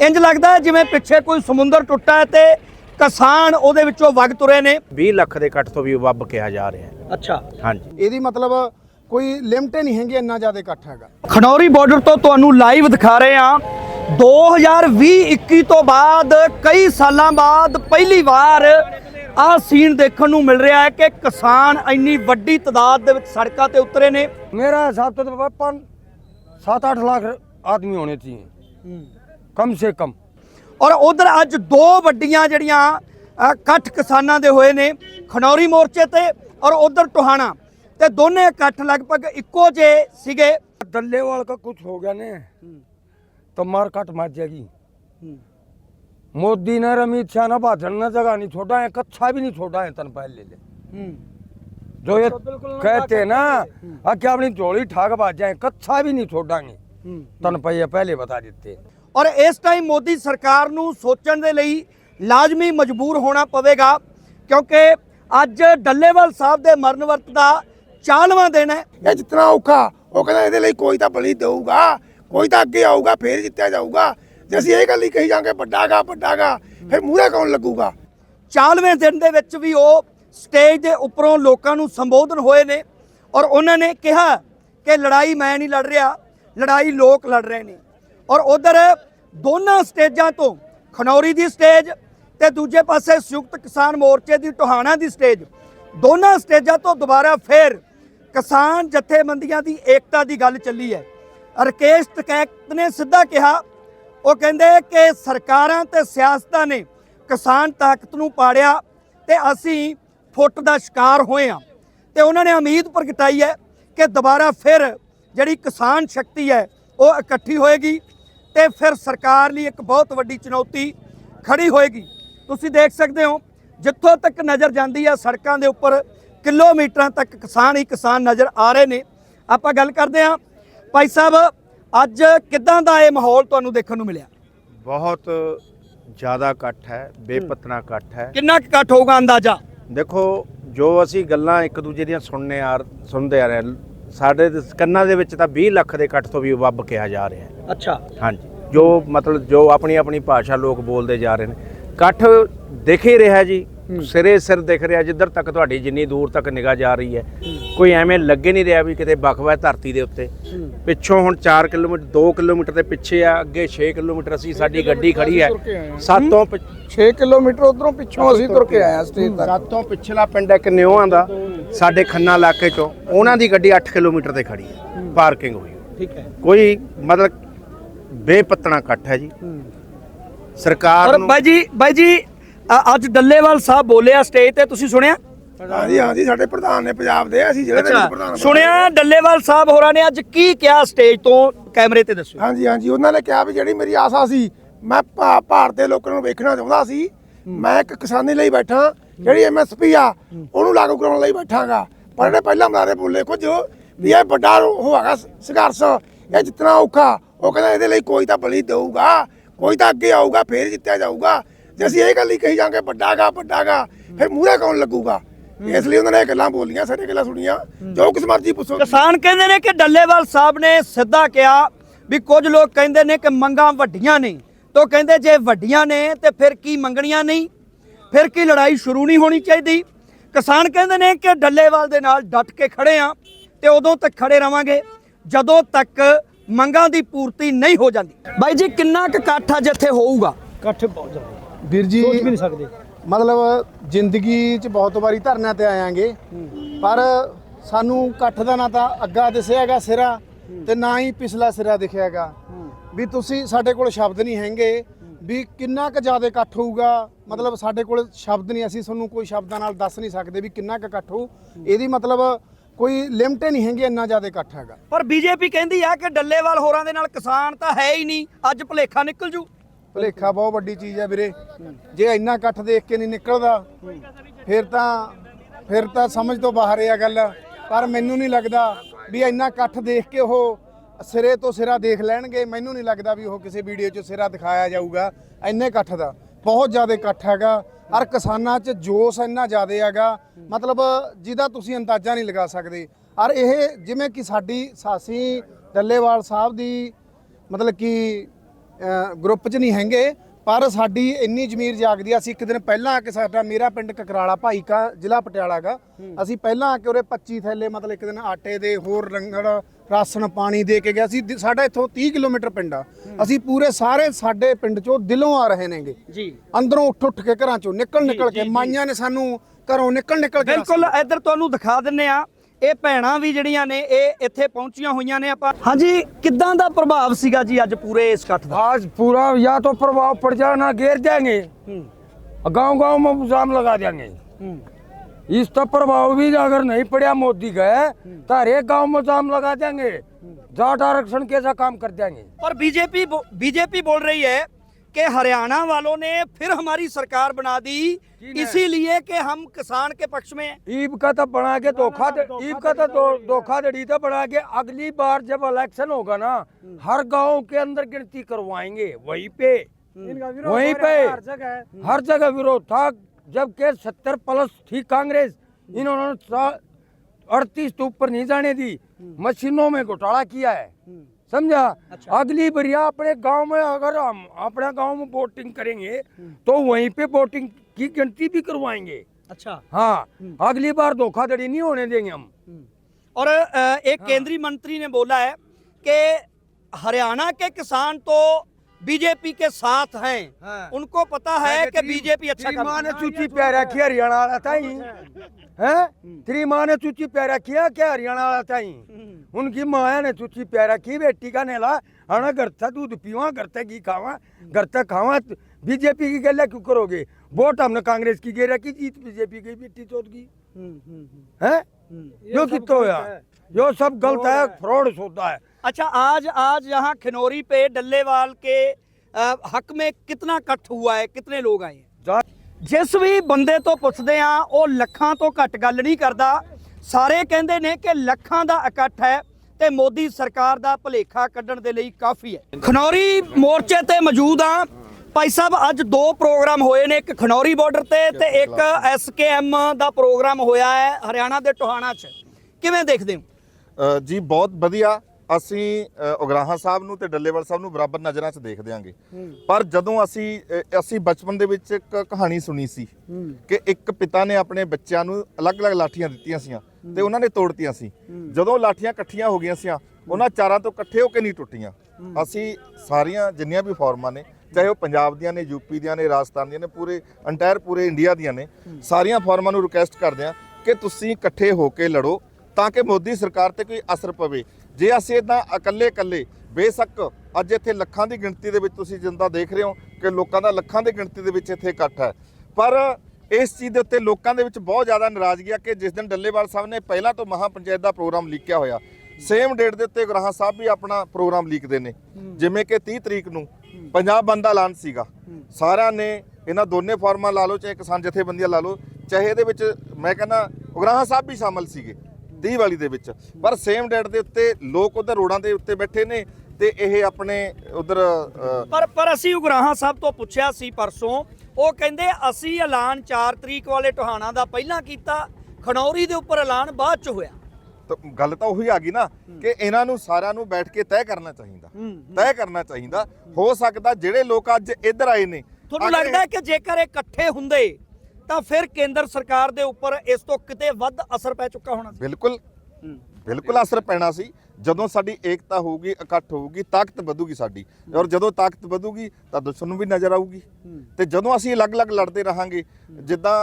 ਇੰਜ ਲੱਗਦਾ ਜਿਵੇਂ ਪਿੱਛੇ ਕੋਈ ਸਮੁੰਦਰ ਟੁੱਟਾ ਤੇ ਕਿਸਾਨ ਉਹਦੇ ਵਿੱਚੋਂ ਵਗ ਤੁਰੇ ਨੇ। 20 ਲੱਖ ਦੇ ਕੱਟ ਤੋਂ ਵੀ ਵੱਬ ਕਿਹਾ ਜਾ ਰਿਹਾ ਹੈ। ਅੱਛਾ। ਹਾਂਜੀ। ਇਹਦੀ ਮਤਲਬ ਕੋਈ ਲਿਮਟ ਨਹੀਂ ਹੈਗੀ ਇੰਨਾ ਜ਼ਿਆਦਾ ਇਕੱਠ ਹੈਗਾ। ਖਨੌਰੀ ਬਾਰਡਰ ਤੋਂ ਤੁਹਾਨੂੰ ਲਾਈਵ ਦਿਖਾ ਰਹੇ ਆ 2020-21 ਤੋਂ ਬਾਅਦ ਕਈ ਸਾਲਾਂ ਬਾਅਦ ਪਹਿਲੀ ਵਾਰ ਆਹ ਸੀਨ ਦੇਖਣ ਨੂੰ ਮਿਲ ਰਿਹਾ ਹੈ ਕਿ ਕਿਸਾਨ ਇੰਨੀ ਵੱਡੀ ਤਦਾਦ ਦੇ ਵਿੱਚ ਸੜਕਾਂ ਤੇ ਉਤਰੇ ਨੇ। ਮੇਰਾ ਹਿਸਾਬ ਤੋਂ 5 7-8 ਲੱਖ ਆਦਮੀ ਹੋਣੇ ਸੀ होने चाहिए कम से कम ਔਰ ਉਧਰ ਅੱਜ ਦੋ ਵੱਡੀਆਂ ਜਿਹੜੀਆਂ ਅ, ਇਕੱਠ ਕਿਸਾਨਾਂ ਦੇ ਹੋਏ ਨੇ ਖਨੌਰੀ ਮੋਰਚੇ ਤੇ ਔਰ ਉਧਰ ਟੋਹਾਣਾ ਤੇ ਦੋਨੇ ਇਕੱਠ ਲਗਭਗ ਇੱਕੋ ਜੇ ਸੀਗੇ दल्ले वाल का कुछ हो गया ने तो मार काट मार जाएगी मोदी ने अमित शाह ने भाषण ने जगह नहीं छोड़ा है कच्छा भी नहीं छोड़ा है तन पहले ले ले जो ये कहते हैं ना आ क्या अपनी झोली ठाक बाज जाए कच्छा भी नहीं छोड़ांगे तन पहिए पहले बता देते हैं ਔਰ ਇਸ ਟਾਈਮ ਮੋਦੀ ਸਰਕਾਰ ਨੂੰ ਸੋਚਣ ਦੇ ਲਈ ਲਾਜ਼ਮੀ ਮਜਬੂਰ ਹੋਣਾ ਪਵੇਗਾ ਕਿਉਂਕਿ ਅੱਜ ਡੱਲੇਵਾਲ ਸਾਹਿਬ ਦੇ ਮਰਨ ਵਰਤ ਦਾ 40ਵਾਂ ਦਿਨ ਹੈ। ਇਹ ਜਿਤਨਾ ਔਖਾ ਉਹ ਕਹਿੰਦਾ ਇਹਦੇ ਲਈ ਕੋਈ ਤਾਂ ਬਲੀ ਦੇਊਗਾ ਕੋਈ ਤਾਂ ਅੱਗੇ ਆਊਗਾ ਫੇਰ ਜਿੱਤਿਆ ਜਾਊਗਾ। ਜੇ ਅਸੀਂ ਇਹ ਗੱਲ ਹੀ ਕਹੀ ਜਾਾਂਗੇ ਵੱਡਾਗਾ ਵੱਡਾਗਾ ਫਿਰ ਮੂਹਰੇ ਕੌਣ ਲੱਗੂਗਾ? 40ਵੇਂ ਦਿਨ ਦੇ ਵਿੱਚ ਵੀ ਉਹ ਸਟੇਜ ਦੇ ਉੱਪਰੋਂ ਲੋਕਾਂ ਨੂੰ ਸੰਬੋਧਨ ਹੋਏ ਨੇ ਔਰ ਉਹਨਾਂ ਨੇ ਕਿਹਾ ਕਿ ਲੜਾਈ ਮੈਂ ਨਹੀਂ ਲੜ ਰਿਹਾ ਲੜਾਈ ਲੋਕ ਲੜ ਰਹੇ ਨੇ। ਔਰ ਉਧਰ ਦੋਨਾਂ ਸਟੇਜਾਂ ਤੋਂ ਖਨੌਰੀ ਦੀ ਸਟੇਜ ਤੇ ਦੂਜੇ ਪਾਸੇ ਸੰਯੁਕਤ ਕਿਸਾਨ ਮੋਰਚੇ ਦੀ ਟੋਹਾਣਾ ਦੀ ਸਟੇਜ, ਦੋਨਾਂ ਸਟੇਜਾਂ ਤੋਂ ਦੁਬਾਰਾ ਫੇਰ ਕਿਸਾਨ ਜਥੇਬੰਦੀਆਂ ਦੀ ਏਕਤਾ ਦੀ ਗੱਲ ਚੱਲੀ ਹੈ। ਰਕੇਸ਼ ਟਕੈਤ ਨੇ ਸਿੱਧਾ ਕਿਹਾ, ਉਹ ਕਹਿੰਦੇ ਕਿ ਸਰਕਾਰਾਂ ਤੇ ਸਿਆਸਤਾਂ ਨੇ ਕਿਸਾਨ ਤਾਕਤ ਨੂੰ ਪਾੜਿਆ ਤੇ ਅਸੀਂ ਫੁੱਟ ਦਾ ਸ਼ਿਕਾਰ ਹੋਏ ਹਾਂ। ਤੇ ਉਹਨਾਂ ਨੇ ਉਮੀਦ ਪ੍ਰਗਟਾਈ ਹੈ ਕਿ ਦੁਬਾਰਾ ਫਿਰ ਜਿਹੜੀ ਕਿਸਾਨ ਸ਼ਕਤੀ ਹੈ, ਉਹ ਇਕੱਠੀ ਹੋਏਗੀ। ਤੇ ਫਿਰ ਸਰਕਾਰ ਲਈ ਇੱਕ ਬਹੁਤ ਵੱਡੀ ਚੁਣੌਤੀ ਖੜੀ ਹੋਏਗੀ। ਤੁਸੀਂ ਦੇਖ ਸਕਦੇ ਹੋ ਜਿੱਥੋਂ ਤੱਕ ਨਜ਼ਰ ਜਾਂਦੀ ਹੈ ਸੜਕਾਂ ਦੇ ਉੱਪਰ ਕਿਲੋਮੀਟਰਾਂ ਤੱਕ ਕਿਸਾਨ ਹੀ ਕਿਸਾਨ ਨਜ਼ਰ ਆ ਰਹੇ ਨੇ। ਆਪਾਂ ਗੱਲ ਕਰਦੇ ਹਾਂ ਭਾਈ ਸਾਹਿਬ ਅੱਜ ਕਿਦਾਂ ਦਾ ਇਹ ਮਾਹੌਲ ਤੁਹਾਨੂੰ ਦੇਖਣ ਨੂੰ ਮਿਲਿਆ? ਬਹੁਤ ਜ਼ਿਆਦਾ ਇਕੱਠ ਹੈ ਬੇਪਤਨਾ ਇਕੱਠ ਹੈ। ਕਿੰਨਾ ਕੁ ਇਕੱਠ ਹੋਊਗਾ ਅੰਦਾਜ਼ਾ? ਦੇਖੋ ਜੋ ਅਸੀਂ ਗੱਲਾਂ ਇੱਕ ਦੂਜੇ ਦੀਆਂ ਸੁਣਨੇ ਆ ਸੁਣਦੇ ਆ ਰਹੇ ਸਾਡੇ ਕੰਨਾਂ ਦੇ ਵਿੱਚ ਤਾਂ 20 ਲੱਖ ਦੇ ਇਕੱਠ ਤੋਂ ਵੀ ਵੱਧ ਕਿਹਾ ਜਾ ਰਿਹਾ ਹੈ। ਅੱਛਾ। ਹਾਂਜੀ। ਜੋ ਮਤਲਬ ਜੋ ਆਪਣੀ ਆਪਣੀ ਭਾਸ਼ਾ ਲੋਕ ਬੋਲਦੇ ਜਾ ਰਹੇ ਨੇ। ਇਕੱਠ ਦਿਖ ਹੀ ਰਿਹਾ ਜੀ। ਸਿਰੇ ਸਿਰ ਦਿਖ ਰਿਹਾ ਜਿੱਧਰ ਤੱਕ ਤੁਹਾਡੀ ਜਿੰਨੀ ਦੂਰ ਤੱਕ ਨਿਗਾਹ ਜਾ ਰਹੀ ਹੈ। ਕੋਈ ਐਵੇਂ ਲੱਗੇ ਨਹੀਂ ਰਿਹਾ ਵੀ ਕਿਤੇ ਬਖਵਾ ਧਰਤੀ ਦੇ ਉੱਤੇ। ਪਿੱਛੋਂ ਹੁਣ 4 ਕਿਲੋਮੀਟਰ 2 ਕਿਲੋਮੀਟਰ ਦੇ ਪਿੱਛੇ ਆ ਅੱਗੇ 6 ਕਿਲੋਮੀਟਰ ਅਸੀਂ ਸਾਡੀ ਗੱਡੀ ਖੜੀ ਹੈ। ਸਾਤੋਂ ਪਿ- 6 ਕਿਲੋਮੀਟਰ ਉਧਰੋਂ ਪਿੱਛੋਂ ਅਸੀਂ ਤੁਰ ਕੇ ਆਏ ਸਟੇਜ ਸਾਤੋਂ ਪਿਛਲਾ ਪਿੰਡ ਹੈ ਕਿੰਨਿਓਆਂ ਦਾ। ਸਾਡੇ ਖੰਨਾ ਇਲਾਕੇ ਚੋਂ ਉਹਨਾਂ ਦੀ ਗੱਡੀ 8 ਕਿਲੋਮੀਟਰ ਤੇ ਖੜੀ ਹੈ। ਪਾਰਕਿੰਗ ਹੋਈ ਠੀਕ ਹੈ। ਕੋਈ ਮਤਲਬ ਬੇਪਤਨਾ ਇਕੱਠ ਹੈ ਜੀ। ਸਰਕਾਰ ਨੂੰ ਬਾਈ ਜੀ ਬਾਈ ਜੀ ਅ- ਅੱਜ ਡੱਲੇਵਾਲ ਸਾਹਿਬ ਬੋਲਿਆ ਸਟੇਜ ਤੇ ਤੁਸੀਂ ਸੁਣਿਆ? ਹਾਂਜੀ ਹਾਂਜੀ ਸਾਡੇ ਪ੍ਰਧਾਨ ਨੇ ਪੰਜਾਬ ਦੇ ਅਸੀਂ ਜ਼ਿਲ੍ਹੇ ਦੇ ਵਿੱਚ ਪ੍ਰਧਾਨ ਸੁਣਿਆ ਡੱਲੇਵਾਲ ਸਾਹਿਬ ਹੋਰਾਂ ਨੇ ਅੱਜ ਕੀ ਕਿਹਾ ਸਟੇਜ ਤੋਂ? ਕੈਮਰੇ ਤੇ ਦੱਸਿਓ ਹਾਂਜੀ ਹਾਂਜੀ ਉਹਨਾਂ ਨੇ ਕਿਹਾ ਵੀ ਜਿਹੜੀ ਮੇਰੀ ਆਸਾ ਸੀ ਮੈਂ ਭਾ- ਭਾਰਤ ਦੇ ਲੋਕਾਂ ਨੂੰ ਵੇਖਣਾ ਚਾਹੁੰਦਾ ਸੀ। ਮੈਂ ਇੱਕ ਕਿਸਾਨੀ ਲਈ ਬੈਠਾ ਜਿਹੜੀ ਐਮਐਸਪੀ ਆ, ਉਹਨੂੰ ਲਾਗੂ ਕਰਾਉਣ ਲਈ ਬੈਠਾਂਗਾ। ਪਰ ਇਹਨੇ ਪਹਿਲਾਂ ਮਲਾਰੇ ਬੋਲੇ ਕੁਝ, ਵੀ ਇਹ ਵੱਡਾ ਹੋਵਾਗਾ ਸੰਘਰਸ਼। ਇਹ ਜਿਤਨਾ ਔਖਾ, ਉਹ ਕਹਿੰਦਾ ਇਹਦੇ ਲਈ ਕੋਈ ਤਾਂ ਬਲੀ ਦੇਊਗਾ। ਕੋਈ ਤਾਂ ਅੱਗੇ ਆਊਗਾ, ਫੇਰ ਜਿੱਤਿਆ ਜਾਊਗਾ। ਜੇ ਅਸੀਂ ਇਹ ਗੱਲ ਹੀ ਕਹੀ ਜਾਾਂਗੇ, ਵੱਡਾਗਾ ਵੱਡਾਗਾ, ਫਿਰ ਮੂਹਰੇ ਕੌਣ ਲੱਗੂਗਾ? ਇਸ ਲਈ ਉਹਨਾਂ ਨੇ ਗੱਲਾਂ ਬੋਲੀਆਂ ਸਾਰੇ ਗੱਲਾਂ ਸੁਣੀਆਂ। ਜੋ ਕਿਸ ਮਰਜ਼ੀ ਪੁੱਛੋ। ਕਿਸਾਨ ਕਹਿੰਦੇ ਨੇ ਕਿ ਡੱਲੇਵਾਲ ਸਾਹਿਬ ਨੇ ਸਿੱਧਾ ਕਿਹਾ ਵੀ ਕੁਝ ਲੋਕ ਕਹਿੰਦੇ ਨੇ ਕਿ ਮੰਗਾਂ ਵੱਡੀਆਂ ਨੇ। ਤੋ ਕਹਿੰਦੇ ਜੇ ਵੱਡੀਆਂ ਨੇ, ਤੇ ਫਿਰ ਕੀ ਮੰਗਣੀਆਂ ਨਹੀਂ ਫਿਰ ਕੀ ਲੜਾਈ ਸ਼ੁਰੂ ਨਹੀਂ ਹੋਣੀ ਚਾਹੀਦੀ? ਕਿਸਾਨ ਕਹਿੰਦੇ ਨੇ ਕਿ ਡੱਲੇਵਾਲ ਦੇ ਨਾਲ ਡਟ ਕੇ ਖੜੇ ਆ ਤੇ ਉਦੋਂ ਤੱਕ ਖੜੇ ਰਵਾਂਗੇ ਜਦੋਂ ਤੱਕ ਮੰਗਾਂ ਦੀ ਪੂਰਤੀ ਨਹੀਂ ਹੋ ਜਾਂਦੀ। ਬਾਈ ਜੀ ਕਿੰਨਾ ਕੁ ਇਕੱਠ ਆ ਜਿੱਥੇ ਹੋਊਗਾ? ਵੀਰ ਜੀ ਸੋਚ ਵੀ ਨਹੀਂ ਸਕਦੇ। ਮਤਲਬ ਜ਼ਿੰਦਗੀ 'ਚ ਬਹੁਤ ਵਾਰੀ ਧਰਨਿਆਂ ਤੇ ਆਇਆਂਗੇ ਪਰ ਸਾਨੂੰ ਇਕੱਠ ਦਾ ਨਾ ਤਾਂ ਅੱਗਾ ਦਿਸਿਆਗਾ ਸਿਰਾ ਤੇ ਨਾ ਹੀ ਪਿਛਲਾ ਸਿਰਾ ਦਿਖਿਆਗਾ। ਵੀ ਤੁਸੀਂ ਸਾਡੇ ਕੋਲ ਸ਼ਬਦ ਨਹੀਂ ਹੈਗੇ ਵੀ ਕਿੰਨਾ ਕੁ ਜ਼ਿਆਦਾ ਇਕੱਠ ਹੋਊਗਾ? ਮਤਲਬ ਸਾਡੇ ਕੋਲ ਸ਼ਬਦ ਨਹੀਂ ਅਸੀਂ ਤੁਹਾਨੂੰ ਕੋਈ ਸ਼ਬਦਾਂ ਨਾਲ ਦੱਸ ਨਹੀਂ ਸਕਦੇ ਵੀ ਕਿੰਨਾ ਕੁ ਇਕੱਠ ਹੋਊ। ਇਹਦੀ ਮਤਲਬ ਕੋਈ ਲਿਮਟ ਨਹੀਂ ਹੈਗੀ ਇੰਨਾ ਜ਼ਿਆਦਾ ਇਕੱਠ ਹੈਗਾ। ਪਰ ਬੀਜੇਪੀ ਕਹਿੰਦੀ ਆ ਕਿ ਡੱਲੇਵਾਲ ਹੋਰਾਂ ਦੇ ਨਾਲ ਕਿਸਾਨ ਤਾਂ ਹੈ ਹੀ ਨਹੀਂ ਅੱਜ ਭੁਲੇਖਾ ਨਿਕਲ ਜੂ। ਭੁਲੇਖਾ ਬਹੁਤ ਵੱਡੀ ਚੀਜ਼ ਹੈ ਵੀਰੇ। ਜੇ ਇੰਨਾ ਇਕੱਠ ਦੇਖ ਕੇ ਨਹੀਂ ਨਿਕਲਦਾ ਫਿਰ ਤਾਂ ਫਿਰ ਤਾਂ ਸਮਝ ਤੋਂ ਬਾਹਰ ਹੈ ਗੱਲ। ਪਰ ਮੈਨੂੰ ਨਹੀਂ ਲੱਗਦਾ ਵੀ ਇੰਨਾ ਇਕੱਠ ਦੇਖ ਕੇ ਉਹ ਸਿਰੇ ਤੋਂ ਸਿਰਾ ਦੇਖ ਲੈਣਗੇ। ਮੈਨੂੰ ਨਹੀਂ ਲੱਗਦਾ ਵੀ ਉਹ ਕਿਸੇ ਵੀਡੀਓ 'ਚ ਸਿਰਾ ਦਿਖਾਇਆ ਜਾਊਗਾ। ਇੰਨੇ ਇਕੱਠ ਦਾ। ਬਹੁਤ ਜ਼ਿਆਦਾ ਇਕੱਠ ਹੈਗਾ। ਔਰ ਕਿਸਾਨਾਂ 'ਚ ਜੋਸ਼ ਇੰਨਾ ਜ਼ਿਆਦਾ ਹੈਗਾ। ਮਤਲਬ ਜਿਹਦਾ ਤੁਸੀਂ ਅੰਦਾਜ਼ਾ ਨਹੀਂ ਲਗਾ ਸਕਦੇ। ਔਰ ਇਹ ਜਿਵੇਂ ਕਿ ਸਾਡੀ ਸਾਸੀ ਡੱਲੇਵਾਲ ਸਾਹਿਬ ਦੀ ਮਤਲਬ ਕਿ ਗਰੁੱਪ 'ਚ ਨਹੀਂ ਹੈਗੇ ਪਰ ਸਾਡੀ ਇੰਨੀ ਜ਼ਮੀਰ ਜਾਗਦੀ ਆ। ਅਸੀਂ ਇੱਕ ਦਿਨ ਪਹਿਲਾਂ ਆ ਕੇ ਸਾਡਾ ਮੇਰਾ ਪਿੰਡ ਕਕਰਾਲਾ ਭਾਈ ਕਾ ਜ਼ਿਲ੍ਹਾ ਪਟਿਆਲਾ ਦਾ ਅਸੀਂ ਪਹਿਲਾਂ ਆ ਕੇ ਉਰੇ 25 ਥੈਲੇ ਮਤਲਬ ਇੱਕ ਦਿਨ ਆਟੇ ਦੇ ਹੋਰ ਰੰਗੜ ਰਾਸ਼ਨ ਪਾਣੀ ਦੇ ਕੇ ਗਿਆ ਸੀ ਦਿ- ਸਾਡਾ ਇੱਥੋਂ 30 ਕਿਲੋਮੀਟਰ ਪਿੰਡ ਆ ਅਸੀਂ ਪੂਰੇ ਸਾਰੇ ਸਾਡੇ ਪਿੰਡ ਚੋਂ ਦਿਲੋਂ ਆ ਰਹੇ ਨੇਗੇ ਜੀ ਅੰਦਰੋਂ ਉੱਠ ਉੱਠ ਕੇ ਘਰਾਂ ਚੋਂ ਨਿਕਲ ਨਿਕਲ ਕੇ ਮਾਈਆਂ ਨੇ ਸਾਨੂੰ ਘਰੋਂ ਨਿਕਲ ਨਿਕਲ ਕੇ ਬਿਲਕੁਲ ਇੱਧਰ ਤੁਹਾਨੂੰ ਦਿਖਾ ਦਿੰਨੇ ਆ ਇਹ ਭੈਣਾਂ ਵੀ ਜਿਹੜੀਆਂ ਨੇ ਇਹ ਇੱਥੇ ਪਹੁੰਚੀਆਂ ਹੋਈਆਂ ਨੇ ਆਪਾਂ ਹਾਂਜੀ ਕਿੱਦਾਂ ਦਾ ਪ੍ਰਭਾਵ ਸੀਗਾ ਜੀ ਅੱਜ ਪੂਰੇ ਇਸ ਇਕੱਠ ਦਾ आज पूरा या तो प्रभाव पड़ जाना घेर देंगे गांव गांव में जाम लगा देंगे इस तो प्रभाव भी अगर नहीं पड़ा मोदी का तो हर एक गाँव में जाम लगा देंगे जाट आरक्षण कैसा काम कर देंगे? पर बीजेपी बीजेपी बोल रही है कि हरियाणा वालों ने फिर हमारी सरकार बना दी इसीलिए कि हम किसान के पक्ष में। ईब का तो बना के धोखा ईब का तो दो- धोखाधड़ी तो बना के अगली बार जब इलेक्शन होगा ना हर गाँव के अंदर गिनती करवाएँगे वहीं पे। वहीं पे। जगह हर जगह विरोध था जबकि सत्तर प्लस थी कांग्रेस। इन्होंने अड़तीस तो ऊपर नहीं जाने दी। मशीनों में घोटाला किया है। समझा? अच्छा। अगली बढ़िया अपने गाँव में अगर हम अपने गाँव में वोटिंग करेंगे तो वहीं पे वोटिंग की गिनती भी करवाएँगे। अच्छा। हाँ अगली बार धोखाधड़ी नहीं होने देंगे हम। और एक केंद्रीय मंत्री ने बोला है कि हरियाणा के किसान तो बीजेपी के साथ हैं हाँ। उनको पता है कि बीजेपी अच्छा तेरी काम माँ ने चूची प्यार रखी हरियाणा वाला था ही हैं तेरी माँ ने चूची प्यार रखी है क्या हरियाणा वाला था ही उनकी माया ने चूची प्यार रखी बेटी का नेला आना घर था दूध पीवा घर तक घी खावा घर तक खावा बीजेपी की गला क्यों करोगे वोट हमने कांग्रेस की गे रखी जीत बीजेपी की बेटी चौथ की है यो कितो होया यो सब गलत है फ्रॉड होता है अच्छा आज आज यहाँ खिनौरी पे डल्लेवाल के अ, हक में कितना इकट्ठ हुआ है कितने लोग आए हैं जा- ਜਿਸ ਵੀ ਬੰਦੇ ਤੋਂ ਪੁੱਛਦੇ ਆ ਉਹ ਲੱਖਾਂ ਤੋਂ ਘੱਟ ਗੱਲ ਨਹੀਂ ਕਰਦਾ ਸਾਰੇ ਕਹਿੰਦੇ ਨੇ ਕਿ ਲੱਖਾਂ ਦਾ ਇਕੱਠ ਹੈ ਤੇ ਮੋਦੀ ਸਰਕਾਰ ਦਾ ਭਲੇਖਾ ਕੱਢਣ ਦੇ ਲਈ ਕਾਫੀ ਹੈ ਖਨੌਰੀ ਮੋਰਚੇ ਤੇ ਮੌਜੂਦ ਆ ਭਾਈ ਸਾਹਿਬ ਅੱਜ ਦੋ ਪ੍ਰੋਗਰਾਮ ਹੋਏ ਨੇ ਇੱਕ ਖਨੌਰੀ ਬਾਰਡਰ ਤੇ ਤੇ ਇੱਕ ਐਸਕੇਐਮ ਦਾ ਪ੍ਰੋਗਰਾਮ ਹੋਇਆ ਹੈ ਹਰਿਆਣਾ ਦੇ ਟੋਹਾਣਾ 'ਚ ਕਿਵੇਂ ਦੇਖਦੇ ਹੋ ਅ, ਜੀ ਬਹੁਤ ਵਧੀਆ ਅਸੀਂ ਉਗਰਾਹਾਂ ਸਾਹਿਬ ਨੂੰ ਤੇ ਡੱਲੇਵਾਲ ਸਾਹਿਬ ਨੂੰ ਬਰਾਬਰ ਨਜ਼ਰਾਂ 'ਚ ਦੇਖਦੇ ਆਂਗੇ। ਪਰ ਜਦੋਂ ਅਸੀਂ ਅਸੀਂ ਬਚਪਨ ਦੇ ਵਿੱਚ ਇੱਕ ਕਹਾਣੀ ਸੁਣੀ ਸੀ ਕਿ ਇੱਕ ਪਿਤਾ ਨੇ ਆਪਣੇ ਬੱਚਿਆਂ ਨੂੰ ਅਲੱਗ-ਅਲੱਗ ਲਾਠੀਆਂ ਦਿੱਤੀਆਂ ਸੀਆਂ ਤੇ ਉਹਨਾਂ ਨੇ ਤੋੜਤੀਆਂ ਸੀ। ਜਦੋਂ ਲਾਠੀਆਂ ਇਕੱਠੀਆਂ ਹੋ ਗਈਆਂ ਸੀਆਂ ਉਹਨਾਂ ਚਾਰਾਂ ਤੋਂ ਇਕੱਠੇ ਹੋ ਕੇ ਨਹੀਂ ਟੁੱਟੀਆਂ। ਅਸੀਂ ਸਾਰੀਆਂ ਜਿੰਨੀਆਂ ਵੀ ਫਾਰਮਾਂ ਨੇ ਚਾਹੇ ਉਹ ਪੰਜਾਬ ਦੀਆਂ ਨੇ ਯੂਪੀ ਦੀਆਂ ਨੇ ਰਾਜਸਥਾਨ ਦੀਆਂ ਨੇ ਪੂਰੇ ਅੰਟਾਇਰ ਪੂਰੇ ਇੰਡੀਆ ਦੀਆਂ ਨੇ ਸਾਰੀਆਂ ਫਾਰਮਾਂ ਨੂੰ ਰਿਕੁਐਸਟ ਕਰਦੇ ਆ ਕਿ ਤੁਸੀਂ ਇਕੱਠੇ ਹੋ ਕੇ ਲੜੋ ਤਾਂ ਕਿ ਮੋਦੀ ਸਰਕਾਰ ਤੇ ਕੋਈ ਅਸਰ ਪਵੇ। ਜੇ ਅਸੀਂ ਇਦਾਂ ਇਕੱਲੇ ਇਕੱਲੇ ਬੇਸ਼ੱਕ ਅੱਜ ਇੱਥੇ ਲੱਖਾਂ ਦੀ ਗਿਣਤੀ ਦੇ ਵਿੱਚ ਤੁਸੀਂ ਜਨਤਾ ਦੇਖ ਰਹੇ ਹੋ ਕਿ ਲੋਕਾਂ ਦਾ ਲੱਖਾਂ ਦੀ ਗਿਣਤੀ ਦੇ ਵਿੱਚ ਇੱਥੇ ਇਕੱਠ ਹੈ। ਪਰ ਇਸ ਚੀਜ਼ ਦੇ ਉੱਤੇ ਲੋਕਾਂ ਦੇ ਵਿੱਚ ਬਹੁਤ ਜ਼ਿਆਦਾ ਨਾਰਾਜ਼ਗੀ ਆ ਕਿ ਜਿਸ ਦਿਨ ਡੱਲੇਵਾਲ ਸਾਹਿਬ ਨੇ ਪਹਿਲਾਂ ਤੋਂ ਮਹਾ ਪੰਚਾਇਤ ਦਾ ਪ੍ਰੋਗਰਾਮ ਲੀਕਿਆ ਹੋਇਆ ਸੇਮ ਡੇਟ ਦੇ ਉੱਤੇ ਗ੍ਰਾਹਾਂ ਸਾਹਿਬ ਵੀ ਆਪਣਾ ਪ੍ਰੋਗਰਾਮ ਲੀਕਦੇ ਨੇ। ਜਿਵੇਂ ਕਿ 30 ਤਰੀਕ ਨੂੰ ਪੰਜਾਬ ਬੰਦ ਦਾ ਐਲਾਨ ਸੀਗਾ। ਸਾਰਿਆਂ ਨੇ ਇਹਨਾਂ ਦੋਨੇ ਫਾਰਮਾਂ ਲਾ ਲਓ, ਚਾਹੇ ਕਿਸਾਨ ਜਥੇਬੰਦੀਆਂ ਲਾ ਲਓ, ਚਾਹੇ ਇਹਦੇ ਵਿੱਚ ਮੈਂ ਕਹਿੰਦਾ ਉਗਰਾਹਾਂ ਸਾਹਿਬ ਵੀ ਸ਼ਾਮਲ ਸੀਗੇ। 30 ਵਾਲੀ ਦੇ ਵਿੱਚ। ਪਰ ਸੇਮ ਡੇਟ ਦੇ ਉੱਤੇ ਲੋਕ ਉਧਰ ਰੋਡਾਂ ਦੇ ਉੱਤੇ ਬੈਠੇ ਨੇ ਤੇ ਇਹ ਆਪਣੇ ਉਧਰ ਪਰ ਪਰ ਅਸੀਂ ਉਗਰਾਹਾਂ ਸਾਹਿਬ ਤੋਂ ਪੁੱਛਿਆ ਸੀ ਪਰਸੋਂ ਉਹ ਕਹਿੰਦੇ ਅਸੀਂ ਐਲਾਨ 4 ਤਰੀਕ ਵਾਲੇ ਟੋਹਾਣਾ ਦਾ ਪਹਿਲਾਂ ਕੀਤਾ ਖਨੌਰੀ ਦੇ ਉੱਪਰ ਐਲਾਨ ਬਾਅਦ ਚ ਹੋਇਆ। ਗੱਲ ਤਾਂ ਉਹੀ ਆ ਗਈ ਨਾ ਕਿ ਇਹਨਾਂ ਨੂੰ ਸਾਰਿਆਂ ਨੂੰ ਬੈਠ ਕੇ ਤੈਅ ਕਰਨਾ ਚਾਹੀਦਾ। ਤੈਅ ਕਰਨਾ ਚਾਹੀਦਾ। ਹੋ ਸਕਦਾ ਜਿਹੜੇ ਲੋਕ ਅੱਜ ਇੱਧਰ ਆਏ ਨੇ ਤੁਹਾਨੂੰ ਲੱਗਦਾ ਕਿ ਜੇਕਰ ਇਹ ਇਕੱਠੇ ਹੁੰਦੇ ਤਾਂ ਫਿਰ ਕੇਂਦਰ ਸਰਕਾਰ ਦੇ ਉੱਪਰ ਇਸ ਤੋਂ ਕਿਤੇ ਵੱਧ ਅਸਰ ਪੈ ਚੁੱਕਾ ਹੋਣਾ ਸੀ। ਬਿਲਕੁਲ। ਬਿਲਕੁਲ ਅਸਰ ਪੈਣਾ ਸੀ। ਜਦੋਂ ਸਾਡੀ ਏਕਤਾ ਹੋਊਗੀ ਇਕੱਠ ਹੋਊਗੀ ਤਾਕਤ ਵਧੂਗੀ ਸਾਡੀ। ਔਰ ਜਦੋਂ ਤਾਕਤ ਵਧੂਗੀ ਤਾਂ ਦੁਸ਼ਮਣ ਨੂੰ ਵੀ ਨਜ਼ਰ ਆਊਗੀ। ਤੇ ਜਦੋਂ ਅਸੀਂ ਅਲੱਗ-ਅਲੱਗ ਲੜਦੇ ਰਹਾਂਗੇ ਜਿੱਦਾਂ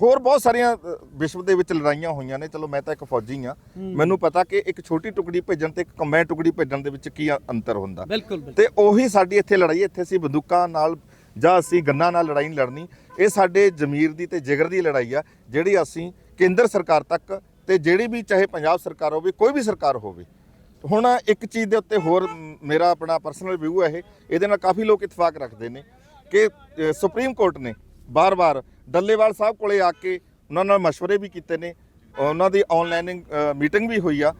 ਹੋਰ ਬਹੁਤ ਸਾਰੀਆਂ ਵਿਸ਼ਵ ਦੇ ਵਿੱਚ ਲੜਾਈਆਂ ਹੋਈਆਂ ਨੇ। ਚਲੋ ਮੈਂ ਤਾਂ ਇੱਕ ਫੌਜੀ ਆ ਮੈਨੂੰ ਪਤਾ ਕਿ ਇੱਕ ਛੋਟੀ ਟੁਕੜੀ ਭੇਜਣ ਤੇ ਇੱਕ ਕੰਬਾਈਨ ਟੁਕੜੀ ਭੇਜਣ ਦੇ ਵਿੱਚ ਕੀ ਅੰਤਰ ਹੁੰਦਾ। ਬਿਲਕੁਲ। ਤੇ ਉਹੀ ਸਾਡੀ ਇੱਥੇ ਲੜਾਈ ਇੱਥੇ ਅਸੀਂ ਬੰਦੂਕਾਂ ਨਾਲ ਜਾਂ ਅਸੀਂ ਗੰਨਾ ਨਾਲ ਲੜਾਈ ਨਹੀਂ ਲੜਨੀ, ਇਹ ਸਾਡੇ ਜ਼ਮੀਰ ਦੀ ਤੇ ਜਿਗਰ ਦੀ ਲੜਾਈ ਆ, ਜਿਹੜੀ ਅਸੀਂ ਕੇਂਦਰ ਸਰਕਾਰ ਤੱਕ ਤੇ ਜਿਹੜੀ ਵੀ ਚਾਹੇ ਪੰਜਾਬ ਸਰਕਾਰ ਹੋਵੇ, ਕੋਈ ਵੀ ਸਰਕਾਰ ਹੋਵੇ। ਹੁਣ ਇੱਕ ਚੀਜ਼ ਦੇ ਉੱਤੇ ਹੋਰ ਮੇਰਾ ਆਪਣਾ ਪਰਸਨਲ ਵਿਊ ਹੈ ਇਹ, ਇਹਦੇ ਨਾਲ ਕਾਫੀ ਲੋਕ ਇਤਫਾਕ ਰੱਖਦੇ ਨੇ ਕਿ ਸੁਪਰੀਮ ਕੋਰਟ ਨੇ ਬਾਰ-ਬਾਰ ਡੱਲੇਵਾਲ ਸਾਹਿਬ ਕੋਲੇ ਆ ਕੇ ਉਹਨਾਂ ਨਾਲ مشਵਰੇ ਵੀ ਕੀਤੇ ਨੇ, ਉਹਨਾਂ ਦੀ ਆਨਲਾਈਨ ਮੀਟਿੰਗ ਵੀ ਹੋਈ ਆ।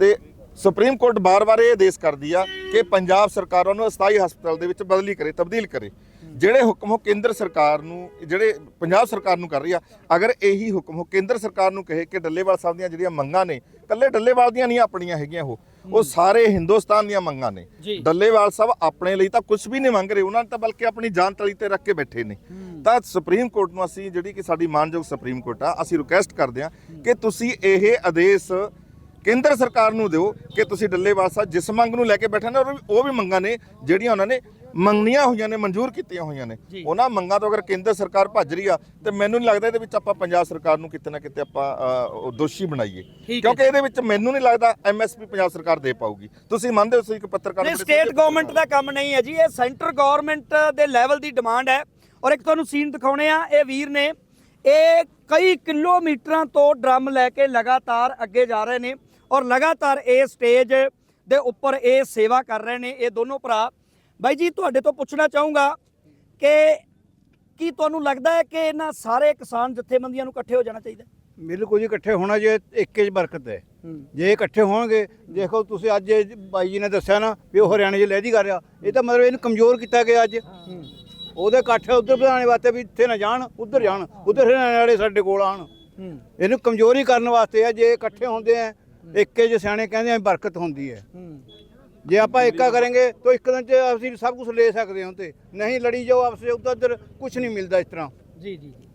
ਤੇ ਸੁਪਰੀਮ ਕੋਰਟ ਬਾਰ-ਬਾਰ ਇਹ ਆਦੇਸ਼ ਕਰਦੀ ਆ ਕਿ ਪੰਜਾਬ ਸਰਕਾਰ ਉਹਨੂੰ ਅਸਥਾਈ ਹਸਪਤਾਲ ਦੇ ਵਿੱਚ ਬਦਲੀ ਕਰੇ, ਤਬਦੀਲ ਕਰੇ। ਜਿਹੜੇ ਹੁਕਮ ਉਹ ਕੇਂਦਰ ਸਰਕਾਰ ਨੂੰ ਜਿਹੜੇ ਪੰਜਾਬ ਸਰਕਾਰ ਨੂੰ ਕਰ ਰਹੀ ਆ ਅਗਰ ਇਹੀ ਹੁਕਮ ਉਹ ਕੇਂਦਰ ਸਰਕਾਰ ਨੂੰ ਕਹੇ ਕਿ ਡੱਲੇਵਾਲ ਸਾਹਿਬ ਦੀਆਂ ਜਿਹੜੀਆਂ ਮੰਗਾਂ ਨੇ ਕੱਲੇ ਡੱਲੇਵਾਲ ਦੀਆਂ ਨਹੀਂ ਆਪਣੀਆਂ ਹੈਗੀਆਂ ਉਹ। ਉਹ ਸਾਰੇ ਹਿੰਦੁਸਤਾਨ ਦੀਆਂ ਮੰਗਾਂ ਨੇ। ਡੱਲੇਵਾਲ ਸਾਹਿਬ ਆਪਣੇ ਲਈ ਤਾਂ ਕੁਝ ਵੀ ਨਹੀਂ ਮੰਗ ਰਹੇ ਉਹਨਾਂ ਨੇ ਤਾਂ ਬਲਕਿ ਆਪਣੀ ਜਾਨ ਤਲੀ ਤੇ ਰੱਖ ਕੇ ਬੈਠੇ ਨੇ। ਤਾਂ ਸੁਪਰੀਮ ਕੋਰਟ ਨੂੰ ਅਸੀਂ ਜਿਹੜੀ ਕਿ ਸਾਡੀ ਮਾਨਯੋਗ ਸੁਪਰੀਮ ਕੋਰਟ ਆ ਅਸੀਂ ਰਿਕੁਐਸਟ ਕਰਦੇ ਹਾਂ ਕਿ ਤੁਸੀਂ ਇਹ ਆਦੇਸ਼ ਕੇਂਦਰ ਸਰਕਾਰ ਨੂੰ ਦਿਓ ਕਿ ਤੁਸੀਂ ਡੱਲੇਵਾਲ ਸਾਹਿਬ ਜਿਸ ਮੰਗ ਨੂੰ ਲੈ ਕੇ ਬੈਠੇ ਨੇ ਉਹ ਵੀ ਮੰਗਾਂ ਨੇ ਜਿਹੜੀਆਂ ਉਹਨਾਂ ਨੇ ਮੰਗਣੀਆਂ ਹੋਈਆਂ ਨੇ ਮਨਜ਼ੂਰ ਕੀਤੀਆਂ ਹੋਈਆਂ ਨੇ। ਉਹਨਾਂ ਮੰਗਾਂ ਤੋਂ ਅਗਰ ਕੇਂਦਰ ਸਰਕਾਰ ਭੱਜ ਰਹੀ ਆ ਤੇ ਮੈਨੂੰ ਨਹੀਂ ਲੱਗਦਾ ਇਹਦੇ ਵਿੱਚ ਆਪਾਂ ਪੰਜਾਬ ਸਰਕਾਰ ਨੂੰ ਕਿਤੇ ਨਾ ਕਿਤੇ ਆਪਾਂ ਦੋਸ਼ੀ ਬਣਾਈਏ। ਕਿਉਂਕਿ ਇਹਦੇ ਵਿੱਚ ਮੈਨੂੰ ਨਹੀਂ ਲੱਗਦਾ ਐਮਐਸਪੀ ਪੰਜਾਬ ਸਰਕਾਰ ਦੇ ਪਾਊਗੀ। ਤੁਸੀਂ ਮੰਨਦੇ ਹੋ ਤੁਸੀਂ ਇੱਕ ਪੱਤਰਕਾਰ ਨਹੀਂ ਸਟੇਟ ਗਵਰਨਮੈਂਟ ਦਾ ਕੰਮ ਨਹੀਂ ਹੈ ਜੀ। ਇਹ ਸੈਂਟਰ ਗਵਰਨਮੈਂਟ ਦੇ ਲੈਵਲ ਦੀ ਡਿਮਾਂਡ ਹੈ। ਔਰ ਇੱਕ ਤੁਹਾਨੂੰ ਸੀਨ ਦਿਖਾਉਣੇ ਆ ਇਹ ਵੀਰ ਨੇ। ਇਹ ਕਈ ਕਿਲੋਮੀਟਰਾਂ ਤੋਂ ਡਰਮ ਲੈ ਕੇ ਲਗਾਤਾਰ ਅੱਗੇ ਜਾ ਰਹੇ ਨੇ। ਔਰ ਲਗਾਤਾਰ ਇਹ ਸਟੇਜ ਦੇ ਉੱਪਰ ਇਹ ਸੇਵਾ ਕਰ ਰਹੇ ਨੇ ਇਹ ਦੋਨੋਂ ਭਰਾ। ਬਾਈ ਜੀ ਤੁਹਾਡੇ ਤੋਂ ਪੁੱਛਣਾ ਚਾਹੂੰਗਾ ਕਿ ਕੀ ਤੁਹਾਨੂੰ ਲੱਗਦਾ ਹੈ ਕਿ ਇਹਨਾਂ ਸਾਰੇ ਕਿਸਾਨ ਜਥੇਬੰਦੀਆਂ ਨੂੰ ਇਕੱਠੇ ਹੋ ਜਾਣਾ ਚਾਹੀਦਾ? ਬਿਲਕੁਲ ਜੀ ਇਕੱਠੇ ਹੋਣਾ ਜੇ ਇੱਕੇ 'ਚ ਬਰਕਤ ਹੈ। ਜੇ ਇਕੱਠੇ ਹੋਣਗੇ ਦੇਖੋ ਤੁਸੀਂ ਅੱਜ ਬਾਈ ਜੀ ਨੇ ਦੱਸਿਆ ਨਾ ਵੀ ਉਹ ਹਰਿਆਣੇ 'ਚ ਲਹਿਦੀ ਕਰ ਰਿਹਾ। ਇਹ ਤਾਂ ਮਤਲਬ ਇਹਨੂੰ ਕਮਜ਼ੋਰ ਕੀਤਾ ਗਿਆ ਅੱਜ। ਉਹਦੇ ਇਕੱਠ ਉਧਰ ਵਧਾਉਣ ਵਾਸਤੇ ਵੀ ਇੱਥੇ ਨਾ ਜਾਣ ਉਧਰ ਜਾਣ ਉਧਰ ਹਰਿਆਣੇ ਵਾਲੇ ਸਾਡੇ ਕੋਲ ਆਣ ਇਹਨੂੰ ਕਮਜ਼ੋਰੀ ਕਰਨ ਵਾਸਤੇ ਆ ਜੇ ਇਕੱਠੇ ਹੁੰਦੇ ਆ ਇੱਕੇ 'ਚ ਸਿਆਣੇ ਕਹਿੰਦੇ ਆ ਬਰਕਤ ਹੁੰਦੀ ਹੈ। ਜੇ ਆਪਾਂ ਏਕਾ ਕਰਾਂਗੇ ਤਾਂ ਇੱਕ ਦਿਨ 'ਚ ਅਸੀਂ ਸਭ ਕੁਝ ਲੈ ਸਕਦੇ ਹਾਂ ਤੇ ਨਹੀਂ ਲੜੀ ਜਾਓ, ਆਪਸ ਵਿੱਚ ਉਧਰ ਕੁਝ ਨਹੀਂ ਮਿਲਦਾ ਇਸ ਤਰ੍ਹਾਂ। ਜੀ ਜੀ।